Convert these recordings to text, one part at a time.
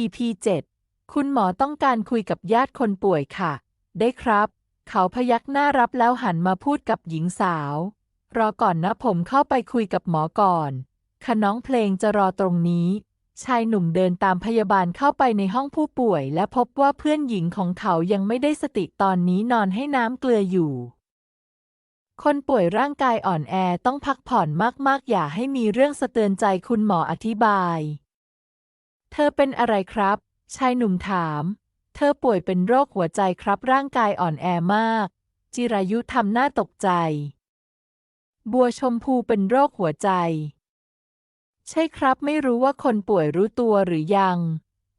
EP 7 คุณหมอต้องการคุยกับญาติคนป่วยค่ะ ได้ครับ เขาพยักหน้ารับแล้วหันมาพูดกับหญิงสาว รอก่อนนะผมเข้าไปคุยกับหมอก่อนคะน้องเพลงจะรอตรงนี้ ชายหนุ่มเดินตามพยาบาลเข้าไปในห้องผู้ป่วย และพบว่าเพื่อนหญิงของเขายังไม่ได้สติตอนนี้นอนให้น้ำเกลืออยู่ คนป่วยร่างกายอ่อนแอต้องพักผ่อนมากๆ อย่าให้มีเรื่องสะเตือนใจคุณหมออธิบาย เธอเป็นอะไรครับ ชายหนุ่มถาม เธอป่วยเป็นโรคหัวใจครับร่างกายอ่อนแอมาก จิรายุทำหน้าตกใจ บัวชมพูเป็นโรคหัวใจ ใช่ครับไม่รู้ว่าคนป่วยรู้ตัวหรือยัง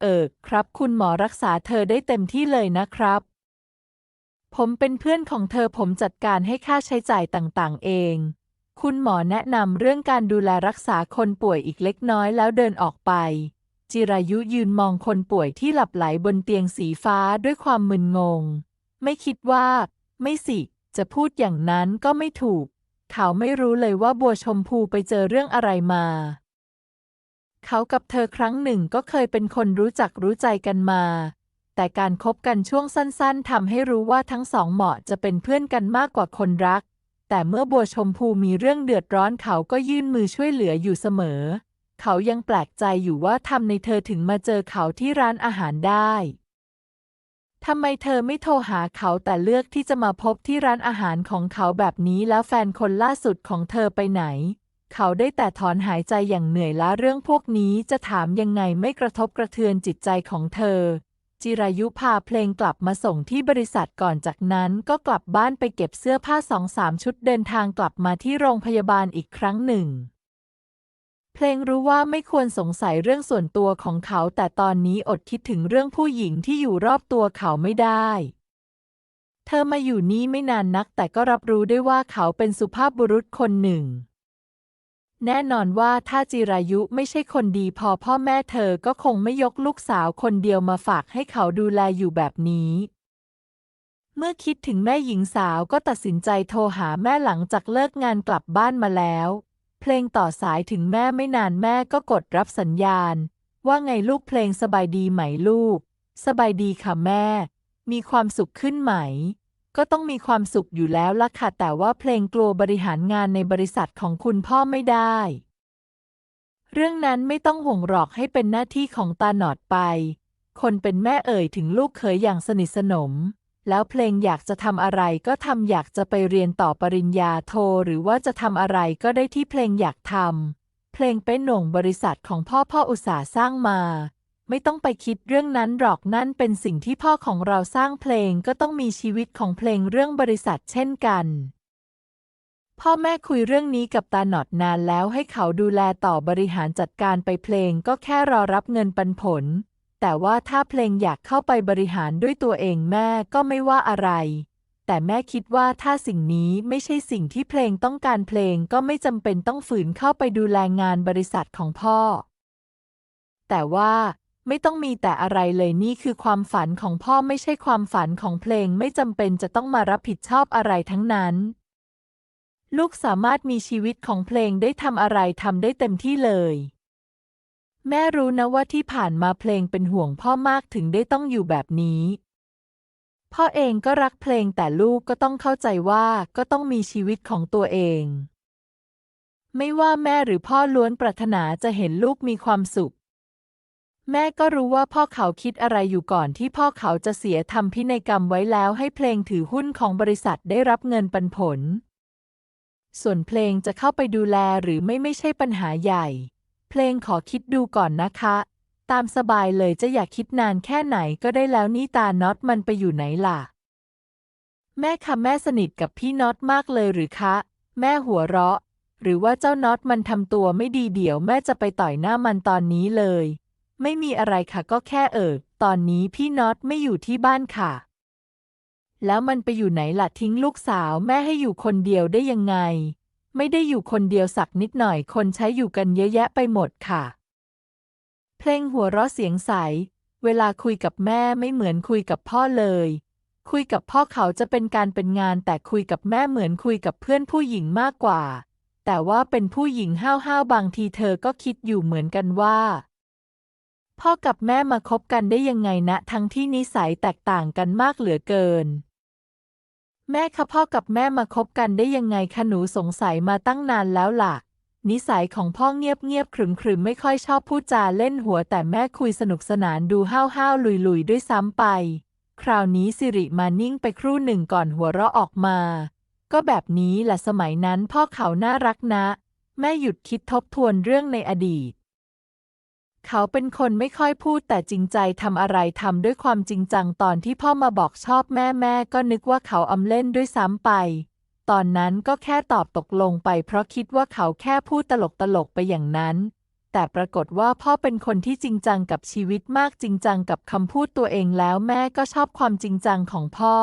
เออครับ คุณหมอรักษาเธอได้เต็มที่เลยนะครับ ผมเป็นเพื่อนของเธอผมจัดการให้ค่าใช้จ่ายต่างๆ เองคุณหมอแนะนำเรื่องการดูแลรักษาคนป่วยอีกเล็กน้อยแล้วเดินออกไป จิรายุยืนมองคนป่วยที่หลับไหลบนเตียงสีฟ้าด้วยความมึนงง ไม่คิดว่า ไม่สิ จะพูดอย่างนั้นก็ไม่ถูก เขาไม่รู้เลยว่าบัวชมพูไปเจอเรื่องอะไรมา เขากับเธอครั้งหนึ่งก็เคยเป็นคนรู้จักรู้ใจกันมา แต่การคบกันช่วงสั้นๆทำให้รู้ว่าทั้งสองเหมาะจะเป็นเพื่อนกันมากกว่าคนรัก แต่เมื่อบัวชมพูมีเรื่องเดือดร้อนเขาก็ยื่นมือช่วยเหลืออยู่เสมอ เขายังแปลกใจอยู่ว่าทำในเธอถึงมาเจอเขาที่ร้านอาหารได้ทำไมเธอไม่โทรหาเขาแต่เลือกที่จะมาพบที่ร้านอาหารของเขาแบบนี้แล้วแฟนคนล่าสุดของเธอไปไหน เขาได้แต่ถอนหายใจอย่างเหนื่อยล้าเรื่องพวกนี้จะถามยังไงไม่กระทบกระเทือนจิตใจของเธอ จิรายุพาเพลงกลับมาส่งที่บริษัทก่อนจากนั้นก็กลับบ้านไปเก็บเสื้อผ้าสองสามชุดเดินทางกลับมาที่โรงพยาบาลอีกครั้งหนึ่ง เพลงรู้ว่าไม่ควรสงสัยเรื่องส่วนตัวของเขา แต่ตอนนี้อดคิดถึงเรื่องผู้หญิงที่อยู่รอบตัวเขาไม่ได้ เธอมาอยู่นี่ไม่นานนัก แต่ก็รับรู้ได้ว่าเขาเป็นสุภาพบุรุษคนหนึ่ง แน่นอนว่าถ้าจิรายุไม่ใช่คนดีพอพ่อแม่เธอก็คงไม่ยกลูกสาวคนเดียวมาฝากให้เขาดูแลอยู่แบบนี้เมื่อคิดถึงแม่หญิงสาวก็ตัดสินใจโทรหาแม่หลังจากเลิกงานกลับบ้านมาแล้ว เพลงต่อสายถึงแม่ไม่นานแม่ก็กดรับสัญญาณ ว่าไงลูกเพลงสบายดีไหมลูก สบายดีค่ะแม่ มีความสุขขึ้นไหม ก็ต้องมีความสุขอยู่แล้วล่ะค่ะ แต่ว่าเพลงกลัวบริหารงานในบริษัทของคุณพ่อไม่ได้ เรื่องนั้นไม่ต้องห่วงหรอกให้เป็นหน้าที่ของตาหนอดไป คนเป็นแม่เอ่ยถึงลูกเขยอย่างสนิทสนม แล้วเพลงอยากจะทำอะไรก็ทำอยากจะไปเรียนต่อปริญญาโทหรือว่าจะทำอะไรก็ได้ที่เพลงอยากทำเพลงเป็นหน่งบริษัทของพ่อพ่ออุตสาห์สร้างมา ไม่ต้องไปคิดเรื่องนั้นหรอกนั่นเป็นสิ่งที่พ่อของเราสร้างเพลงก็ต้องมีชีวิตของเพลงเรื่องบริษัทเช่นกันพ่อแม่คุยเรื่องนี้กับตาหนอดนานแล้วให้เขาดูแลต่อบริหารจัดการไปเพลงก็แค่รอรับเงินปันผล แต่ว่าถ้าเพลงอยากเข้าไปบริหารด้วยตัวเองแม่ก็ไม่ว่าอะไร แต่แม่คิดว่าถ้าสิ่งนี้ไม่ใช่สิ่งที่เพลงต้องการเพลงก็ไม่จำเป็นต้องฝืนเข้าไปดูแลงานบริษัทของพ่อ แต่ว่าไม่ต้องมีแต่อะไรเลยนี่คือความฝันของพ่อไม่ใช่ความฝันของเพลงไม่จำเป็นจะต้องมารับผิดชอบอะไรทั้งนั้น ลูกสามารถมีชีวิตของเพลงได้ทำอะไรทำได้เต็มที่เลย แม่รู้นะว่าที่ผ่านมาเพลงเป็นห่วงพ่อมากถึงได้ต้องอยู่แบบนี้ พ่อเองก็รักเพลงแต่ลูกก็ต้องเข้าใจว่าก็ต้องมีชีวิตของตัวเอง ไม่ว่าแม่หรือพ่อล้วนปรารถนาจะเห็นลูกมีความสุข แม่ก็รู้ว่าพ่อเขาคิดอะไรอยู่ก่อนที่พ่อเขาจะเสียทำพินัยกรรมไว้แล้วให้เพลงถือหุ้นของบริษัทได้รับเงินปันผล ส่วนเพลงจะเข้าไปดูแลหรือไม่ไม่ใช่ปัญหาใหญ่ เพลงขอคิดดูก่อนนะคะ ตามสบายเลยจะอยากคิดนานแค่ไหนก็ได้แล้วนี่ตาน็อตมันไปอยู่ไหนล่ะ แม่คะแม่สนิทกับพี่น็อตมากเลยหรือคะ แม่หัวเราะ หรือว่าเจ้าน็อตมันทำตัวไม่ดีเดี๋ยวแม่จะไปต่อยหน้ามันตอนนี้เลย ไม่มีอะไรค่ะก็แค่เอิบตอนนี้พี่น็อตไม่อยู่ที่บ้านค่ะ แล้วมันไปอยู่ไหนล่ะทิ้งลูกสาวแม่ให้อยู่คนเดียวได้ยังไง ไม่ได้อยู่คนเดียวสักนิดหน่อยคนใช้อยู่กันเยอะแยะไปหมดค่ะ เพลงหัวเราะเสียงใส เวลาคุยกับแม่ไม่เหมือนคุยกับพ่อเลย คุยกับพ่อเขาจะเป็นการเป็นงาน แต่คุยกับแม่เหมือนคุยกับเพื่อนผู้หญิงมากกว่า แต่ว่าเป็นผู้หญิงห้าวๆบางทีเธอก็คิดอยู่เหมือนกันว่า พ่อกับแม่มาคบกันได้ยังไงนะ ทั้งที่นิสัยแตกต่างกันมากเหลือเกิน แม่คะพ่อกับแม่มาคบกันได้ยังไงคะหนูสงสัยมาตั้งนานแล้วล่ะ นิสัยของพ่อเงียบเงียบขรึมขรึมไม่ค่อยชอบพูดจาเล่นหัวแต่แม่คุยสนุกสนานดูห้าวห้าวลุยลุยด้วยซ้ำไป คราวนี้สิริมานิ่งไปครู่หนึ่งก่อนหัวเราะออกมา ก็แบบนี้แหละสมัยนั้นพ่อเขาน่ารักนะ แม่หยุดคิดทบทวนเรื่องในอดีต เขาเป็นคนไม่ค่อยพูดแต่จริงใจทำอะไรทำด้วยความจริงจังตอนที่พ่อมาบอกชอบแม่แม่ก็นึกว่าเขาอำเล่นด้วยซ้ำไป ตอนนั้นก็แค่ตอบตกลงไป เพราะคิดว่าเขาแค่พูดตลกตลกๆไปอย่างนั้น แต่ปรากฏว่าพ่อเป็นคนที่จริงจังกับชีวิตมากจริงจังกับคำพูดตัวเองแล้วแม่ก็ชอบความจริงจังของพ่อ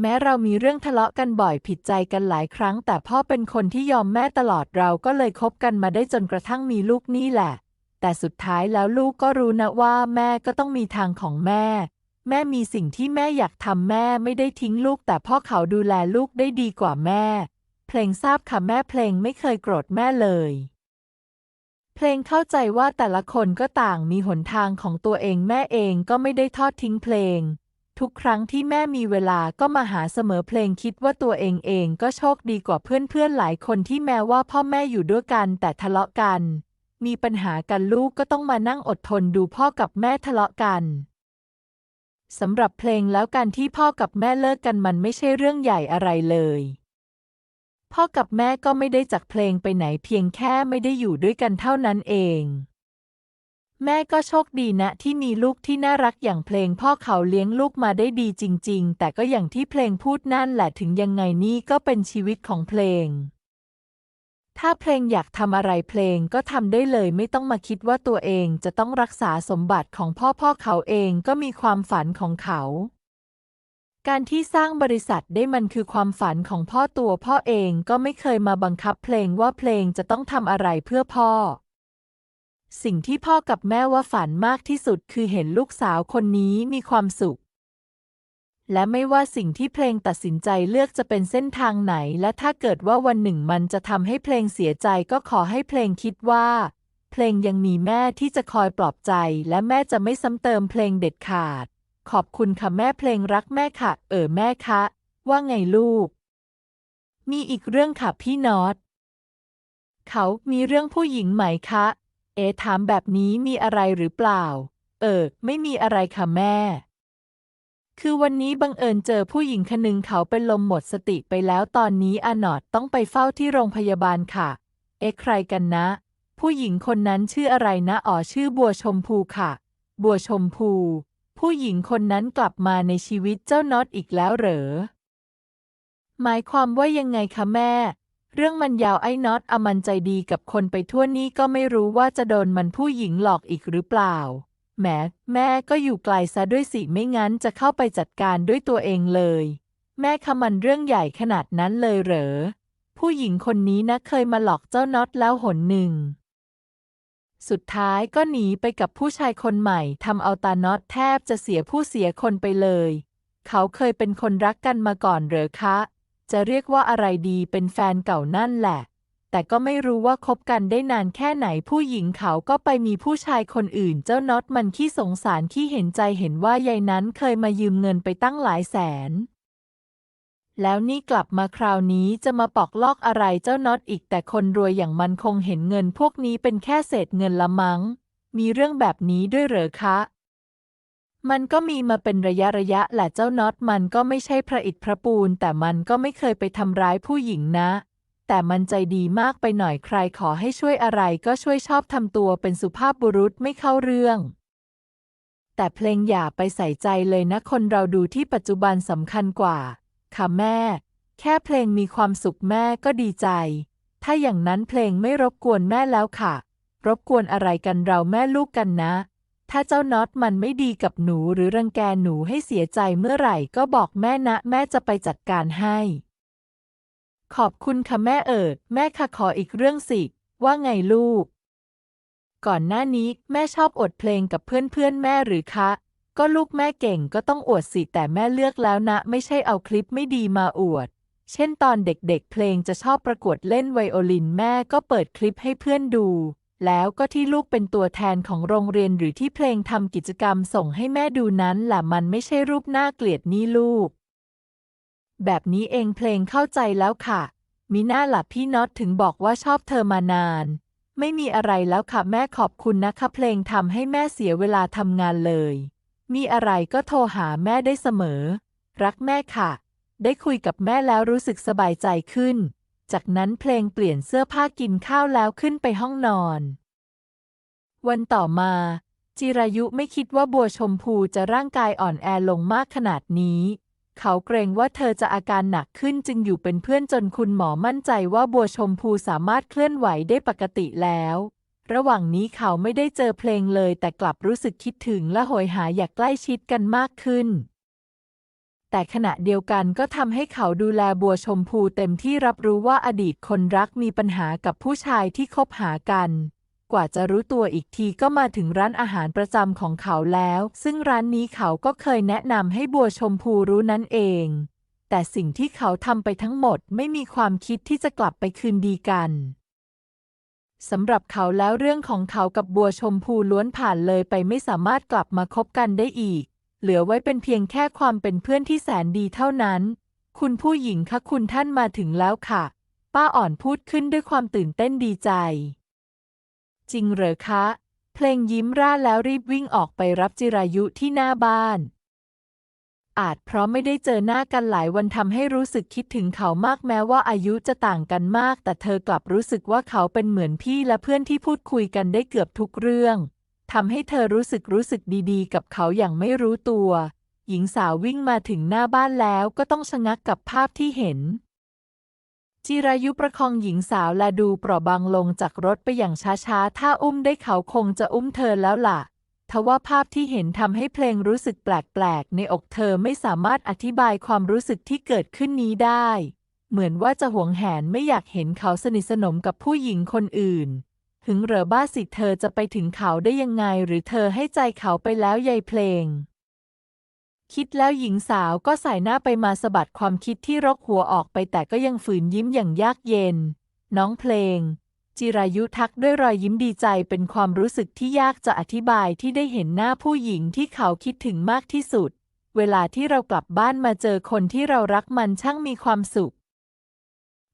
แม้เรามีเรื่องทะเลาะกันบ่อยผิดใจกันหลายครั้ง แต่พ่อเป็นคนที่ยอมแม่ตลอดเราก็เลยคบกันมาได้จนกระทั่งมีลูกนี่แหละ แต่สุดท้ายแล้วลูกก็รู้นะว่าแม่ก็ต้องมีทางของแม่ แม่มีสิ่งที่แม่อยากทำแม่ไม่ได้ทิ้งลูก แต่พ่อเขาดูแลลูกได้ดีกว่าแม่ เพลงทราบค่ะแม่เพลงไม่เคยโกรธแม่เลย เพลงเข้าใจว่าแต่ละคนก็ต่างมีหนทางของตัวเองแม่เองก็ไม่ได้ทอดทิ้งเพลง ทุกครั้งที่แม่มีเวลาก็มาหาเสมอเพลงคิดว่าตัวเองเองก็โชคดีกว่าเพื่อนๆหลายคนที่แม้ว่าพ่อแม่อยู่ด้วยกันแต่ทะเลาะกัน มีปัญหากันลูกก็ต้องมานั่งอดทนดูพ่อกับแม่ทะเลาะกันสำหรับเพลงแล้วการที่พ่อกับแม่เลิกกันมันไม่ใช่เรื่องใหญ่อะไรเลย พ่อกับแม่ก็ไม่ได้จากเพลงไปไหนเพียงแค่ไม่ได้อยู่ด้วยกันเท่านั้นเอง แม่ก็โชคดีนะที่มีลูกที่น่ารักอย่างเพลงพ่อเขาเลี้ยงลูกมาได้ดีจริง ๆ แต่ก็อย่างที่เพลงพูดนั่นแหละถึงยังไงนี่ก็เป็นชีวิตของเพลง ถ้าเพลงอยากทำอะไรเพลงก็ทำได้เลยไม่ต้องมาคิดว่าตัวเองจะต้องรักษาสมบัติของพ่อพ่อเขาเองก็มีความฝันของเขา การที่สร้างบริษัทได้มันคือความฝันของพ่อตัวพ่อเองก็ไม่เคยมาบังคับเพลงว่าเพลงจะต้องทำอะไรเพื่อพ่อ สิ่งที่พ่อกับแม่ว่าฝันมากที่สุดคือเห็นลูกสาวคนนี้มีความสุข และไม่ว่าสิ่งที่เพลงตัดสินใจเลือกจะเป็นเส้นทางไหน และถ้าเกิดว่าวันหนึ่งมันจะทำให้เพลงเสียใจก็ขอให้เพลงคิดว่า เพลงยังมีแม่ที่จะคอยปลอบใจ และแม่จะไม่ซ้ำเติมเพลงเด็ดขาด ขอบคุณค่ะแม่เพลงรักแม่ค่ะ เออแม่คะ ว่าไงลูก มีอีกเรื่องค่ะพี่น็อตเขามีเรื่องผู้หญิงไหมคะ เอถามแบบนี้มีอะไรหรือเปล่า เออ ไม่มีอะไรค่ะแม่ คือวันนี้บังเอิญเจอผู้หญิงคนหนึ่งเขาเป็นลมหมดสติไปแล้วตอนนี้อานอดต้องไปเฝ้าที่โรงพยาบาลค่ะ เอ๊ะใครกันนะ ผู้หญิงคนนั้นชื่ออะไรนะอ๋อชื่อบัวชมพูค่ะ บัวชมพู ผู้หญิงคนนั้นกลับมาในชีวิตเจ้าน็อตอีกแล้วเหรอ หมายความว่ายังไงคะแม่ เรื่องมันยาวไอ้น็อตอามันใจดีกับคนไปทั่วนี่ก็ไม่รู้ว่าจะโดนมันผู้หญิงหลอกอีกหรือเปล่า แหมแม่ก็อยู่ไกลซะด้วยสิไม่งั้นจะเข้าไปจัดการด้วยตัวเองเลย แม่คะมันเรื่องใหญ่ขนาดนั้นเลยเหรอ ผู้หญิงคนนี้นะเคยมาหลอกเจ้าน็อตแล้วหนหนึ่ง สุดท้ายก็หนีไปกับผู้ชายคนใหม่ทำเอาตาน็อตแทบจะเสียผู้เสียคนไปเลย เขาเคยเป็นคนรักกันมาก่อนเหรอคะ จะเรียกว่าอะไรดีเป็นแฟนเก่านั่นแหละ แต่ก็ไม่รู้ว่าคบกันได้นานแค่ไหนผู้หญิงเขาก็ไปมีผู้ชายคนอื่น เจ้าน็อตมันขี้สงสารขี้เห็นใจเห็นว่ายายนั้นเคยมายืมเงินไปตั้งหลายแสน แล้วนี่กลับมาคราวนี้จะมาปอกลอกอะไรเจ้าน็อตอีกแต่คนรวยอย่างมันคงเห็นเงินพวกนี้เป็นแค่เศษเงินละมัง้ง มีเรื่องแบบนี้ด้วยเหรอคะมันก็มีมาเป็นระยะระยะแหละเจ้าน็อตมันก็ไม่ใช่พระอิฐพระปูน แต่มันก็ไม่เคยไปทำร้ายผู้หญิงนะ แต่มันใจดีมากไปหน่อยใครขอให้ช่วยอะไรก็ช่วยชอบทำตัวเป็นสุภาพบุรุษไม่เข้าเรื่อง แต่เพลงอย่าไปใส่ใจเลยนะคนเราดูที่ปัจจุบันสำคัญกว่า ค่ะแม่ แค่เพลงมีความสุขแม่ก็ดีใจ ถ้าอย่างนั้นเพลงไม่รบกวนแม่แล้วค่ะ รบกวนอะไรกันเราแม่ลูกกันนะ ถ้าเจ้าน็อตมันไม่ดีกับหนูหรือรังแกหนูให้เสียใจเมื่อไหร่ก็บอกแม่นะ แม่จะไปจัดการให้ ขอบคุณค่ะแม่เอิดแม่ค่ะขออีกเรื่องสิ ว่าไงลูก ก่อนหน้านี้แม่ชอบอดเพลงกับเพื่อนๆแม่หรือคะ ก็ลูกแม่เก่งก็ต้องอวดสิแต่แม่เลือกแล้วนะ ไม่ใช่เอาคลิปไม่ดีมาอวด เช่นตอนเด็กๆ เพลงจะชอบประกวดเล่นไวโอลินแม่ก็เปิดคลิปให้เพื่อนดู แล้วก็ที่ลูกเป็นตัวแทนของโรงเรียนหรือที่เพลงทำกิจกรรมส่งให้แม่ดูนั้นแหละมันไม่ใช่รูปหน่าเกลียดนี่ลูก แบบนี้เองเพลงเข้าใจแล้วค่ะ มีหน้าหลับพี่น็อตถึงบอกว่าชอบเธอมานาน ไม่มีอะไรแล้วค่ะแม่ขอบคุณนะคะ เพลงทำให้แม่เสียเวลาทำงานเลย มีอะไรก็โทรหาแม่ได้เสมอ รักแม่ค่ะ ได้คุยกับแม่แล้วรู้สึกสบายใจขึ้น จากนั้นเพลงเปลี่ยนเสื้อผ้ากินข้าวแล้วขึ้นไปห้องนอน วันต่อมาจิรายุไม่คิดว่าบัวชมพูจะร่างกายอ่อนแอลงมากขนาดนี้ เขาเกรงว่าเธอจะอาการหนักขึ้นจึงอยู่เป็นเพื่อนจนคุณหมอมั่นใจว่าบัวชมพูสามารถเคลื่อนไหวได้ปกติแล้ว ระหว่างนี้เขาไม่ได้เจอเพลงเลยแต่กลับรู้สึกคิดถึงและโหยหาอยากใกล้ชิดกันมากขึ้น แต่ขณะเดียวกันก็ทำให้เขาดูแลบัวชมพูเต็มที่รับรู้ว่าอดีตคนรักมีปัญหากับผู้ชายที่คบหากัน กว่าจะรู้ตัวอีกทีก็มาถึงร้านอาหารประจำของเขาแล้ว ซึ่งร้านนี้เขาก็เคยแนะนำให้บัวชมพูรู้นั่นเอง แต่สิ่งที่เขาทำไปทั้งหมดไม่มีความคิดที่จะกลับไปคืนดีกันสำหรับเขาแล้วเรื่องของเขากับบัวชมพูล้วนผ่านเลยไปไม่สามารถกลับมาคบกันได้อีก เหลือไว้เป็นเพียงแค่ความเป็นเพื่อนที่แสนดีเท่านั้น คุณผู้หญิงคะคุณท่านมาถึงแล้วค่ะ ป้าอ่อนพูดขึ้นด้วยความตื่นเต้นดีใจ จริงเหรอคะ เพลงยิ้มร่าแล้วรีบวิ่งออกไปรับจิรายุที่หน้าบ้าน อาจเพราะไม่ได้เจอหน้ากันหลายวันทำให้รู้สึกคิดถึงเขามากแม้ว่าอายุจะต่างกันมาก แต่เธอกลับรู้สึกว่าเขาเป็นเหมือนพี่และเพื่อนที่พูดคุยกันได้เกือบทุกเรื่องทำให้เธอรู้สึกรู้สึกดีๆ กับเขาอย่างไม่รู้ตัว หญิงสาววิ่งมาถึงหน้าบ้านแล้วก็ต้องชะงักกับภาพที่เห็น จิรายุประคองหญิงสาวและดูเปราะบางลงจากรถไปอย่างช้าๆ ถ้าอุ้มได้เขาคงจะอุ้มเธอแล้วล่ะ ทว่าภาพที่เห็นทำให้เพลงรู้สึกแปลกๆ ในอกเธอไม่สามารถอธิบายความรู้สึกที่เกิดขึ้นนี้ได้ เหมือนว่าจะหวงแหนไม่อยากเห็นเขาสนิทสนมกับผู้หญิงคนอื่นหึงเหรอบ้าสิเธอจะไปถึงเขาได้ยังไงหรือเธอให้ใจเขาไปแล้วยายเพลง คิดแล้วหญิงสาวก็ใส่หน้าไปมาสะบัดความคิดที่รกหัวออกไปแต่ก็ยังฝืนยิ้มอย่างยากเย็น น้องเพลง จิรายุทักด้วยรอยยิ้มดีใจเป็นความรู้สึกที่ยากจะอธิบายที่ได้เห็นหน้าผู้หญิงที่เขาคิดถึงมากที่สุด เวลาที่เรากลับบ้านมาเจอคนที่เรารักมันช่างมีความสุข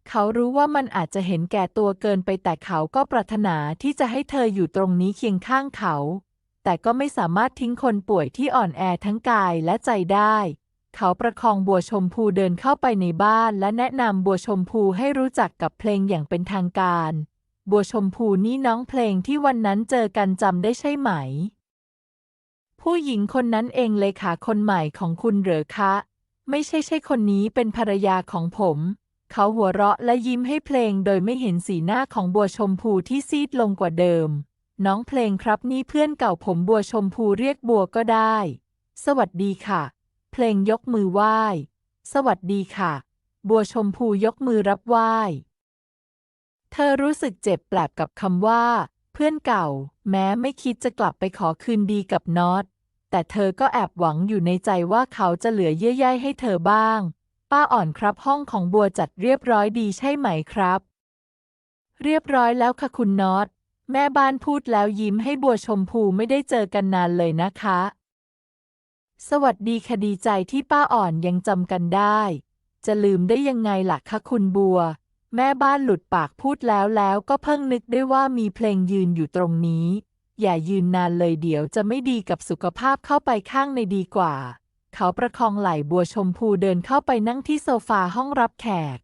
เขารู้ว่ามันอาจจะเห็นแก่ตัวเกินไปแต่เขาก็ปรารถนาที่จะให้เธออยู่ตรงนี้เคียงข้างเขา แต่ก็ไม่สามารถทิ้งคนป่วยที่อ่อนแอทั้งกายและใจได้ เขาประคองบัวชมพูเดินเข้าไปในบ้านและแนะนำบัวชมพูให้รู้จักกับเพลงอย่างเป็นทางการ บัวชมพูนี่น้องเพลงที่วันนั้นเจอกันจำได้ใช่ไหม ผู้หญิงคนนั้นเองเลยค่ะคนใหม่ของคุณเหรอคะ ไม่ใช่ใช่คนนี้เป็นภรรยาของผม เขาหัวเราะและยิ้มให้เพลงโดยไม่เห็นสีหน้าของบัวชมพูที่ซีดลงกว่าเดิม น้องเพลงครับนี่เพื่อนเก่าผมบัวชมพูเรียกบัวก็ได้ สวัสดีค่ะ เพลงยกมือไหว้ สวัสดีค่ะ บัวชมพูยกมือรับไหว้ เธอรู้สึกเจ็บแปลบกับคำว่า เพื่อนเก่า แม้ไม่คิดจะกลับไปขอคืนดีกับน็อตแต่เธอก็แอบหวังอยู่ในใจว่าเขาจะเหลือเยื่อใยให้เธอบ้าง ป้าอ่อนครับห้องของบัวจัดเรียบร้อยดีใช่ไหมครับ เรียบร้อยแล้วค่ะคุณน็อต แม่บ้านพูดแล้วยิ้มให้บัวชมพูไม่ได้เจอกันนานเลยนะคะ สวัสดีคดีใจที่ป้าอ่อนยังจำกันได้ จะลืมได้ยังไงล่ะคะคุณบัว แม่บ้านหลุดปากพูดแล้วแล้วก็เพิ่งนึกได้ว่ามีเพลงยืนอยู่ตรงนี้ อย่ายืนนานเลยเดี๋ยวจะไม่ดีกับสุขภาพเข้าไปข้างในดีกว่า เขาประคองไหล่บัวชมพูเดินเข้าไปนั่งที่โซฟาห้องรับแขก